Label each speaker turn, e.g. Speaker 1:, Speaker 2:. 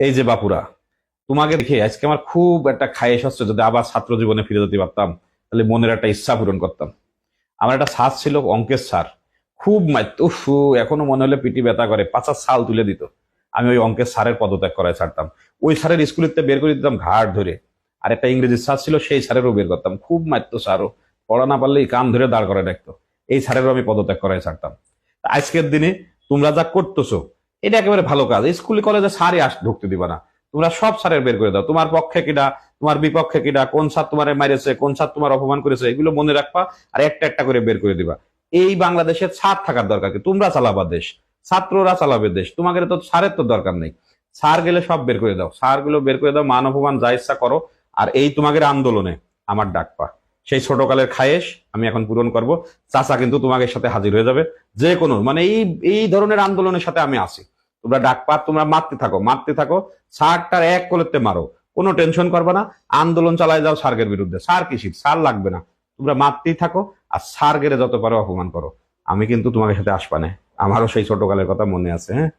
Speaker 1: এই যে বাপুরা, তোমাকে দেখে আজকে আমার খুব একটা খায়েশ হচ্ছে, যদি আবার ছাত্র জীবনে ফিরে যেতে পারতাম, তাহলে মনের একটা ইচ্ছা পূরণ করতাম। আমার একটা স্যার ছিল, অঙ্কের স্যার। খুব মারত উফ এখনও মনে হলে পিটি ব্যথা করে পাঁচার সাল তুলে দিত। আমি ওই অঙ্কের স্যারের পদত্যাগ করায় ছাড়তাম। ওই স্যারের স্কুলেতে বের করে দিতাম ঘাট ধরে। আর একটা ইংরেজি স্যার ছিল, সেই স্যারেরও বের করতাম। খুব মারতো স্যারও। পড়া না পারলেই কান ধরে দাঁড় করে রাখতো। এই স্যারেরও আমি পদত্যাগ করায় ছাড়তাম। আজকের দিনে তোমরা যা করতেছো এটা একেবারে ভালো কাজ। স্কুল, কলেজে স্যারই আস ঢুকতে দিবা না। তোমরা সব স্যারের বের করে দাও। তোমার পক্ষে কিনা তোমার বিপক্ষে কিনা কোন সার তোমার মারিয়েছে কোন সার তোমার অপমান করেছে, এগুলো মনে রাখবা আর একটা একটা করে বের করে দিবা। এই বাংলাদেশে ছাদ থাকার দরকার কি? তোমরা চালাবা দেশ। ছাত্ররা চালাবে দেশ। তোমাদের তো স্যারের তো দরকার নেই। সার গেলে সব বের করে দাও। সারগুলো বের করে দাও। মান অপমান যা ইচ্ছা করো। আর এই তোমাদের আন্দোলনে আমার ডাক পা। সেই ছোটকালের খায়েশ আমি এখন পূরণ করব। চাচা কিন্তু তোমাদের সাথে হাজির হয়ে যাবে। যে কোনো মানে এই এই ধরনের আন্দোলনের সাথে আমি আছি। তোমরা ডাক পা তোমরা মারতে থাকো মারতে থাকো। সারটার এক কলেতে মারো, কোনো টেনশন করবে না। আন্দোলন চালায় যাও সার্গের বিরুদ্ধে। সার কিসির সার লাগবে না। তোমরা মারতেই থাকো আর সার গেলে যত পারো অপমান করো। আমি কিন্তু তোমাদের সাথে আসবা না আমারও সেই ছোটকালের কথা মনে আছে হ্যাঁ?